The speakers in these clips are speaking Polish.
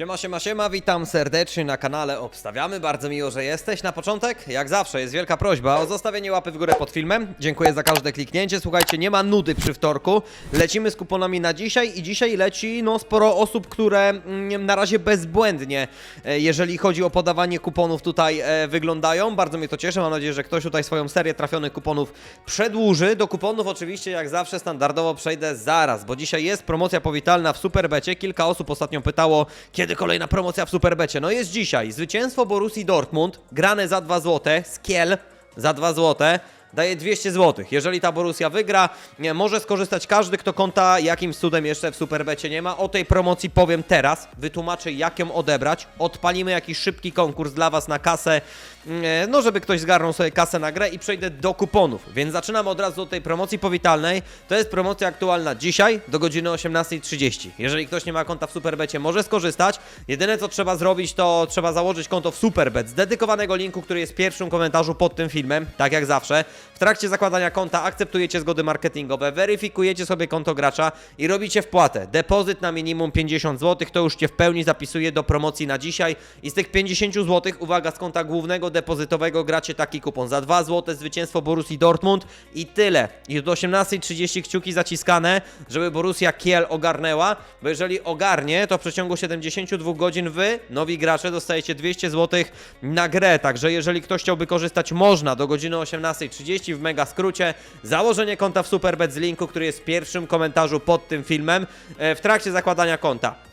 Siema, siema, siema, witam serdecznie na kanale Obstawiamy. Bardzo miło, że jesteś. Na początek, jak zawsze, jest wielka prośba o zostawienie łapy w górę pod filmem. Dziękuję za każde kliknięcie. Słuchajcie, nie ma nudy przy wtorku. Lecimy z kuponami na dzisiaj i dzisiaj leci no sporo osób, które mm, na razie bezbłędnie, e, jeżeli chodzi o podawanie kuponów tutaj e, wyglądają. Bardzo mnie to cieszy. Mam nadzieję, że ktoś tutaj swoją serię trafionych kuponów przedłuży. Do kuponów oczywiście, jak zawsze, standardowo przejdę zaraz, bo dzisiaj jest promocja powitalna w Superbecie. Kilka osób ostatnio pytało, kiedy kolejna promocja w Superbecie. No jest dzisiaj. Zwycięstwo Borussii Dortmund, grane za 2 zł, Skiel za 2 zł. Daje 200 zł. Jeżeli ta Borussia wygra, nie, może skorzystać każdy, kto konta jakimś cudem jeszcze w Superbecie nie ma. O tej promocji powiem teraz. Wytłumaczę, jak ją odebrać. Odpalimy jakiś szybki konkurs dla Was na kasę, mm, no żeby ktoś zgarnął sobie kasę na grę i przejdę do kuponów. Więc zaczynam od razu od tej promocji powitalnej. To jest promocja aktualna dzisiaj do godziny 18.30. Jeżeli ktoś nie ma konta w Superbecie, może skorzystać. Jedyne co trzeba zrobić, to trzeba założyć konto w Superbet z dedykowanego linku, który jest w pierwszym komentarzu pod tym filmem, tak jak zawsze. W trakcie zakładania konta akceptujecie zgody marketingowe, weryfikujecie sobie konto gracza i robicie wpłatę. Depozyt na minimum 50 zł, to już Cię w pełni zapisuje do promocji na dzisiaj. I z tych 50 zł, uwaga, z konta głównego depozytowego gracie taki kupon. Za 2 zł zwycięstwo Borussii Dortmund i tyle. I do 18.30 kciuki zaciskane, żeby Borussia Kiel ogarnęła, bo jeżeli ogarnie, to w przeciągu 72 godzin Wy, nowi gracze, dostajecie 200 zł na grę. Także jeżeli ktoś chciałby korzystać, można do godziny 18.30 w mega skrócie. Założenie konta w Superbet z linku, który jest w pierwszym komentarzu pod tym filmem e, w trakcie zakładania konta.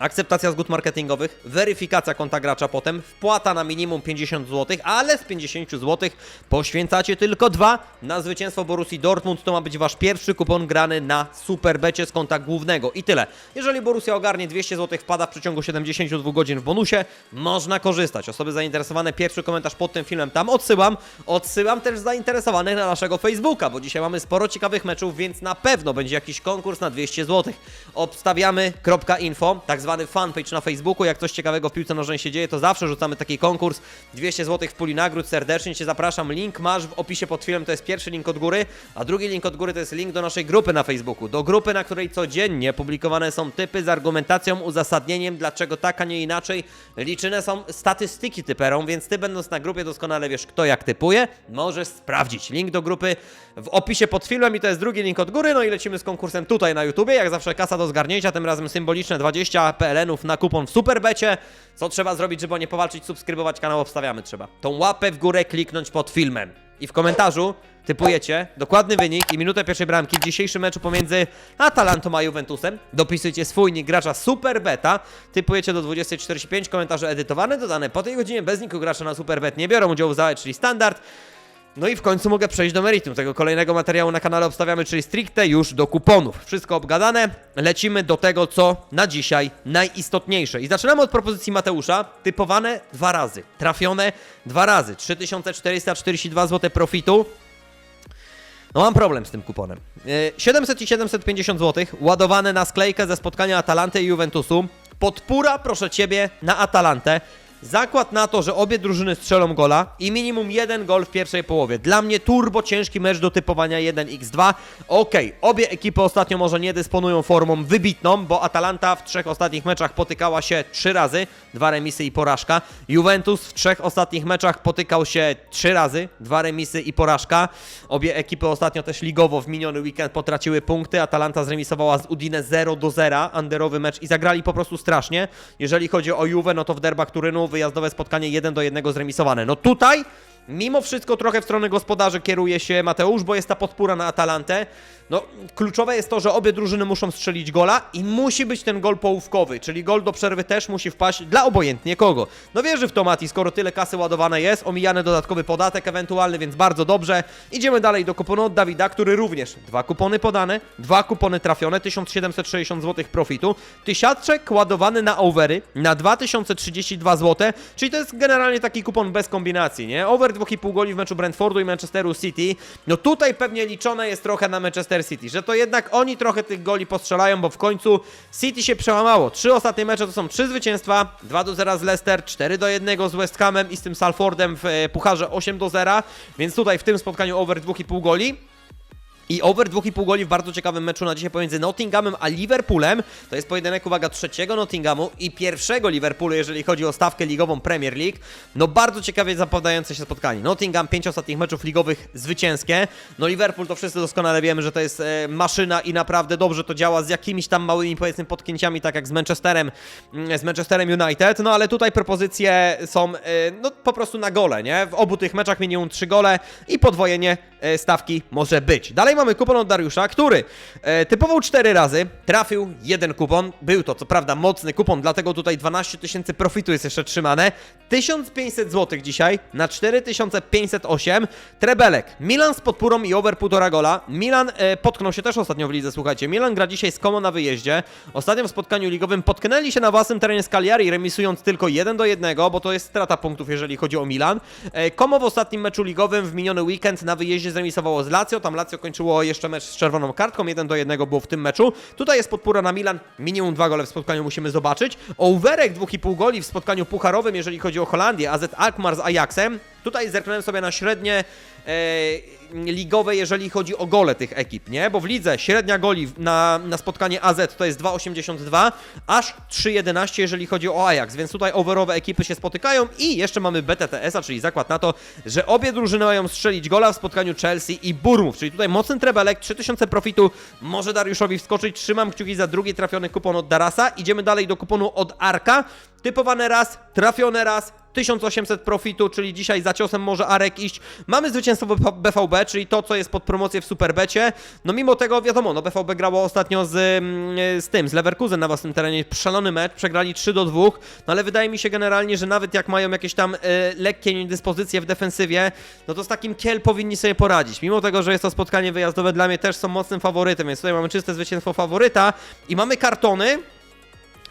Akceptacja zgód marketingowych, weryfikacja konta gracza potem, wpłata na minimum 50 zł, ale z 50 zł poświęcacie tylko dwa na zwycięstwo Borussii Dortmund. To ma być wasz pierwszy kupon grany na Superbecie z konta głównego. I tyle. Jeżeli Borussia ogarnie 200 zł, wpada w przeciągu 72 godzin w bonusie, można korzystać. Osoby zainteresowane, pierwszy komentarz pod tym filmem tam odsyłam. Odsyłam też zainteresowanych na naszego Facebooka, bo dzisiaj mamy sporo ciekawych meczów, więc na pewno będzie jakiś konkurs na 200 zł. Obstawiamy.info, tak zwany fanpage na Facebooku. Jak coś ciekawego w piłce nożnej się dzieje, to zawsze rzucamy taki konkurs. 200 zł w puli nagród. Serdecznie Cię zapraszam. Link masz w opisie pod filmem, to jest pierwszy link od góry, a drugi link od góry to jest link do naszej grupy na Facebooku. Do grupy, na której codziennie publikowane są typy z argumentacją, uzasadnieniem, dlaczego tak, a nie inaczej. Liczone są statystyki typerą, więc Ty będąc na grupie doskonale wiesz, kto jak typuje. Możesz sprawdzić. Link do grupy w opisie pod filmem i to jest drugi link od góry. No i lecimy z konkursem tutaj na YouTubie. Jak zawsze kasa do zgarnięcia, tym razem symboliczne 20 PLN-ów na kupon w Superbecie. Co trzeba zrobić, żeby o nie powalczyć? Subskrybować kanał, obstawiamy trzeba. Tą łapę w górę kliknąć pod filmem. I w komentarzu typujecie dokładny wynik i minutę pierwszej bramki w dzisiejszym meczu pomiędzy Atalantą a Juventusem. Dopisujecie swój nick gracza Superbeta. Typujecie do 20.45, komentarze edytowane, dodane po tej godzinie. Bez niku gracza na Superbet nie biorą udziału w załe, czyli standard. No i w końcu mogę przejść do meritum tego kolejnego materiału na kanale obstawiamy, czyli stricte już do kuponów. Wszystko obgadane, lecimy do tego, co na dzisiaj najistotniejsze. I zaczynamy od propozycji Mateusza, typowane dwa razy, trafione dwa razy, 3442 zł profitu. No mam problem z tym kuponem. Yy, 700 i 750 zł, ładowane na sklejkę ze spotkania Atalanty i Juventusu. Podpóra, proszę Ciebie, na Atalantę. Zakład na to, że obie drużyny strzelą gola i minimum jeden gol w pierwszej połowie. Dla mnie turbo ciężki mecz do typowania 1x2. Okej, obie ekipy ostatnio może nie dysponują formą wybitną, bo Atalanta w trzech ostatnich meczach potykała się trzy razy, dwa remisy i porażka. Juventus w trzech ostatnich meczach potykał się trzy razy, dwa remisy i porażka. Obie ekipy ostatnio też ligowo w miniony weekend potraciły punkty. Atalanta zremisowała z Udine 0 do 0, underowy mecz i zagrali po prostu strasznie. Jeżeli chodzi o Juve, no to w derbach Turynu wyjazdowe spotkanie 1 do 1 zremisowane. No tutaj Mimo wszystko trochę w stronę gospodarzy kieruje się Mateusz, bo jest ta podpóra na Atalantę. No, kluczowe jest to, że obie drużyny muszą strzelić gola i musi być ten gol połówkowy, czyli gol do przerwy też musi wpaść dla obojętnie kogo. No wierzy w to Mati, skoro tyle kasy ładowane jest, omijany dodatkowy podatek ewentualny, więc bardzo dobrze. Idziemy dalej do kuponu od Dawida, który również dwa kupony podane, dwa kupony trafione, 1760 zł profitu, tysiaczek ładowany na overy na 2032 zł, czyli to jest generalnie taki kupon bez kombinacji, nie? Over 2,5 goli w meczu Brentfordu i Manchesteru City. No tutaj pewnie liczone jest trochę na Manchester City, że to jednak oni trochę tych goli postrzelają, bo w końcu City się przełamało. Trzy ostatnie mecze to są trzy zwycięstwa, 2 do 0 z Leicester, 4 do 1 z West Hamem i z tym Salfordem w e, Pucharze 8 do 0, więc tutaj w tym spotkaniu over 2,5 goli. I over 2,5 goli w bardzo ciekawym meczu na dzisiaj pomiędzy Nottinghamem a Liverpoolem. To jest pojedynek, uwaga, trzeciego Nottinghamu i pierwszego Liverpoolu, jeżeli chodzi o stawkę ligową Premier League. No bardzo ciekawie zapowiadające się spotkanie. Nottingham, pięć ostatnich meczów ligowych zwycięskie. No Liverpool to wszyscy doskonale wiemy, że to jest e, maszyna i naprawdę dobrze to działa z jakimiś tam małymi, powiedzmy, potknięciami, tak jak z Manchesterem, mm, z Manchesterem United. No ale tutaj propozycje są, e, no po prostu na gole, nie? W obu tych meczach minimum trzy gole i podwojenie stawki może być. Dalej mamy kupon od Dariusza, który e, typował 4 razy, trafił jeden kupon. Był to co prawda mocny kupon, dlatego tutaj 12 tysięcy profitu jest jeszcze trzymane. 1500 zł dzisiaj na 4508. Trebelek, Milan z podpórą i over 1,5 gola. Milan e, potknął się też ostatnio w lidze, słuchajcie. Milan gra dzisiaj z Como na wyjeździe. Ostatnio w spotkaniu ligowym potknęli się na własnym terenie z Cagliari, remisując tylko 1 do 1, bo to jest strata punktów, jeżeli chodzi o Milan. E, Como w ostatnim meczu ligowym w miniony weekend na wyjeździe zremisowało z Lazio. Tam Lazio kończyło jeszcze mecz z czerwoną kartką, 1 do 1 było w tym meczu. Tutaj jest podpóra na Milan, minimum 2 gole w spotkaniu musimy zobaczyć. Overek 2,5 goli w spotkaniu pucharowym, jeżeli chodzi o Holandię, AZ Alkmaar z Ajaxem. Tutaj zerknąłem sobie na średnie e, ligowe, jeżeli chodzi o gole tych ekip, nie? Bo w lidze średnia goli na, na spotkanie AZ to jest 2,82, aż 3,11 jeżeli chodzi o Ajax, więc tutaj overowe ekipy się spotykają i jeszcze mamy BTTS-a, czyli zakład na to, że obie drużyny mają strzelić gola w spotkaniu Chelsea i Burmów, czyli tutaj mocny trebelek, 3000 profitu. Może Dariuszowi wskoczyć, trzymam kciuki za drugi trafiony kupon od Darasa, idziemy dalej do kuponu od Arka, typowane raz, trafione raz, 1800 profitu, czyli dzisiaj za ciosem może Arek iść. Mamy zwycięstwo BVB, czyli to, co jest pod promocję w Superbecie. No mimo tego, wiadomo, no BVB grało ostatnio z, mm, z tym, z Leverkusen na własnym terenie. Szalony mecz, przegrali 3 do 2, no ale wydaje mi się generalnie, że nawet jak mają jakieś tam e, lekkie niedyspozycje w defensywie, no to z takim Kiel powinni sobie poradzić. Mimo tego, że jest to spotkanie wyjazdowe, dla mnie też są mocnym faworytem, więc tutaj mamy czyste zwycięstwo faworyta i mamy kartony,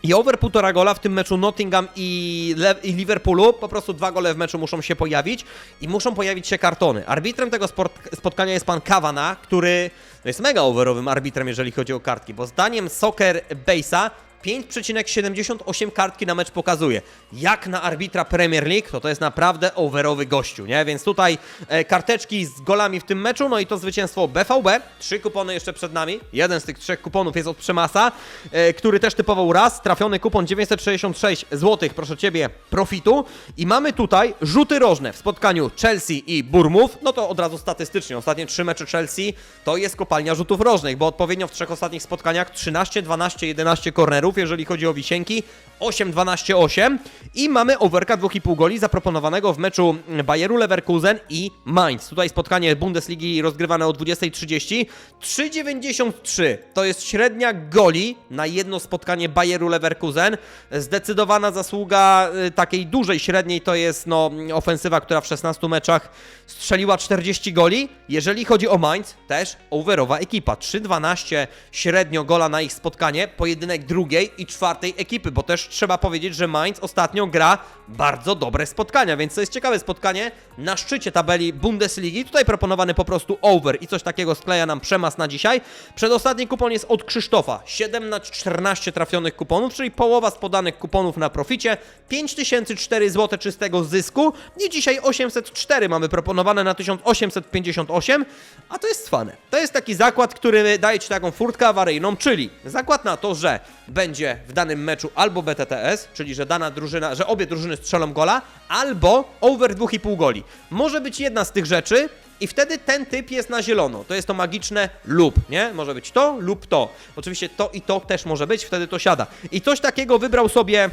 i over 1,5 gola w tym meczu Nottingham i, Le i Liverpoolu. Po prostu dwa gole w meczu muszą się pojawić i muszą pojawić się kartony. Arbitrem tego spotkania jest pan Kawana, który no jest mega overowym arbitrem, jeżeli chodzi o kartki, bo zdaniem Soccer Base'a 5,78 kartki na mecz pokazuje. Jak na arbitra Premier League, to to jest naprawdę overowy gościu, nie? Więc tutaj e, karteczki z golami w tym meczu, no i to zwycięstwo BVB. Trzy kupony jeszcze przed nami. Jeden z tych trzech kuponów jest od Przemasa, e, który też typował raz. Trafiony kupon 966 zł, proszę Ciebie, profitu. I mamy tutaj rzuty rożne w spotkaniu Chelsea i Burmów. No to od razu statystycznie, ostatnie trzy mecze Chelsea to jest kopalnia rzutów rożnych, bo odpowiednio w trzech ostatnich spotkaniach 13, 12, 11 kornerów, jeżeli chodzi o wisienki, 8, 12, 8 i mamy overka 2,5 goli zaproponowanego w meczu Bayeru Leverkusen i Mainz. Tutaj spotkanie Bundesligi rozgrywane o 20.30. 3,93 to jest średnia goli na jedno spotkanie Bayeru Leverkusen. Zdecydowana zasługa y, takiej dużej średniej to jest no, ofensywa, która w 16 meczach strzeliła 40 goli. Jeżeli chodzi o Mainz, też overowa ekipa. 3,12 średnio gola na ich spotkanie. Pojedynek drugiej i czwartej ekipy, bo też trzeba powiedzieć, że Mainz ostatnio gra bardzo dobre spotkania, więc to jest ciekawe spotkanie na szczycie tabeli Bundesligi. Tutaj proponowany po prostu over i coś takiego skleja nam przemas na dzisiaj. Przedostatni kupon jest od Krzysztofa. 7 na 14 trafionych kuponów, czyli połowa z podanych kuponów na proficie. 5004 zł czystego zysku i dzisiaj 804 mamy proponowane na 1858, a to jest cwane. To jest taki zakład, który daje Ci taką furtkę awaryjną, czyli zakład na to, że będzie w danym meczu albo BTTS, czyli że dana drużyna, że obie drużyny strzelą gola, albo over 2,5 goli. Może być jedna z tych rzeczy i wtedy ten typ jest na zielono. To jest to magiczne lub, nie? Może być to lub to. Oczywiście to i to też może być, wtedy to siada. I coś takiego wybrał sobie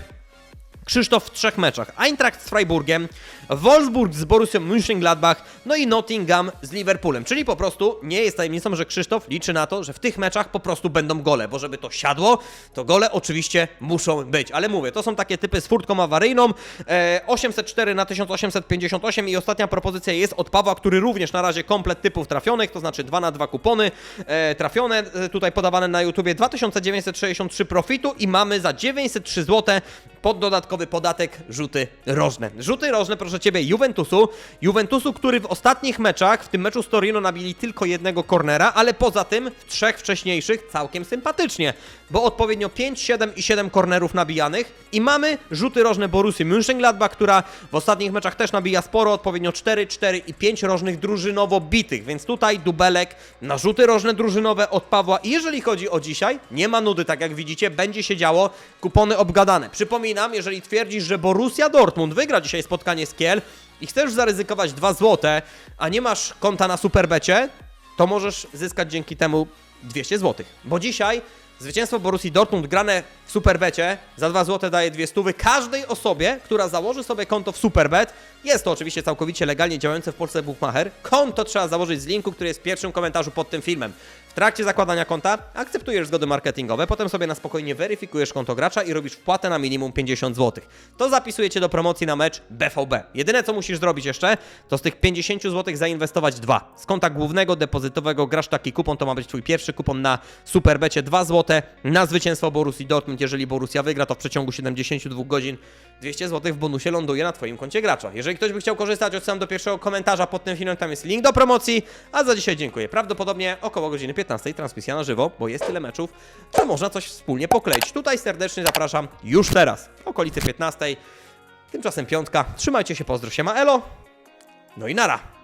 Krzysztof w trzech meczach. Eintracht z Freiburgiem, Wolfsburg z Borussią Mönchengladbach, no i Nottingham z Liverpoolem. Czyli po prostu nie jest tajemnicą, że Krzysztof liczy na to, że w tych meczach po prostu będą gole, bo żeby to siadło, to gole oczywiście muszą być. Ale mówię, to są takie typy z furtką awaryjną. E, 804 na 1858 i ostatnia propozycja jest od Pawła, który również na razie komplet typów trafionych, to znaczy 2 na 2 kupony e, trafione, e, tutaj podawane na YouTubie 2963 profitu i mamy za 903 zł pod dodatkowy podatek rzuty rożne. Rzuty rożne, proszę Ciebie, Juventusu. Juventusu, który w ostatnich meczach, w tym meczu z Torino nabili tylko jednego cornera, ale poza tym w trzech wcześniejszych całkiem sympatycznie, bo odpowiednio 5, 7 i 7 cornerów nabijanych i mamy rzuty rożne Borussii Mönchengladbach, która w ostatnich meczach też nabija sporo, odpowiednio 4, 4 i 5 rożnych drużynowo bitych, więc tutaj dubelek na rzuty rożne drużynowe od Pawła i jeżeli chodzi o dzisiaj, nie ma nudy, tak jak widzicie, będzie się działo, kupony obgadane. Przypominam, jeżeli twierdzisz, że Borussia Dortmund wygra dzisiaj spotkanie z Kiel i chcesz zaryzykować 2 złote, a nie masz konta na Superbecie, to możesz zyskać dzięki temu 200 zł. Bo dzisiaj zwycięstwo Borussii Dortmund grane w Superbecie za 2 zł daje dwie stówy każdej osobie, która założy sobie konto w Superbet. Jest to oczywiście całkowicie legalnie działające w Polsce Bookmacher. Konto trzeba założyć z linku, który jest w pierwszym komentarzu pod tym filmem. Trakcie zakładania konta akceptujesz zgody marketingowe, potem sobie na spokojnie weryfikujesz konto gracza i robisz wpłatę na minimum 50 zł. To zapisuje cię do promocji na mecz BVB. Jedyne co musisz zrobić jeszcze, to z tych 50 zł zainwestować dwa. Z konta głównego, depozytowego grasz taki kupon, to ma być twój pierwszy kupon na Superbecie 2 zł na zwycięstwo Borussii Dortmund. Jeżeli Borussia wygra, to w przeciągu 72 godzin 200 zł w bonusie ląduje na twoim koncie gracza. Jeżeli ktoś by chciał korzystać, odsyłam do pierwszego komentarza pod tym filmem, tam jest link do promocji, a za dzisiaj dziękuję. Prawdopodobnie około godziny 15 transmisja na żywo, bo jest tyle meczów, to można coś wspólnie pokleić. Tutaj serdecznie zapraszam już teraz, w okolicy 15. Tymczasem piątka. Trzymajcie się, pozdro się, ma elo. No i nara.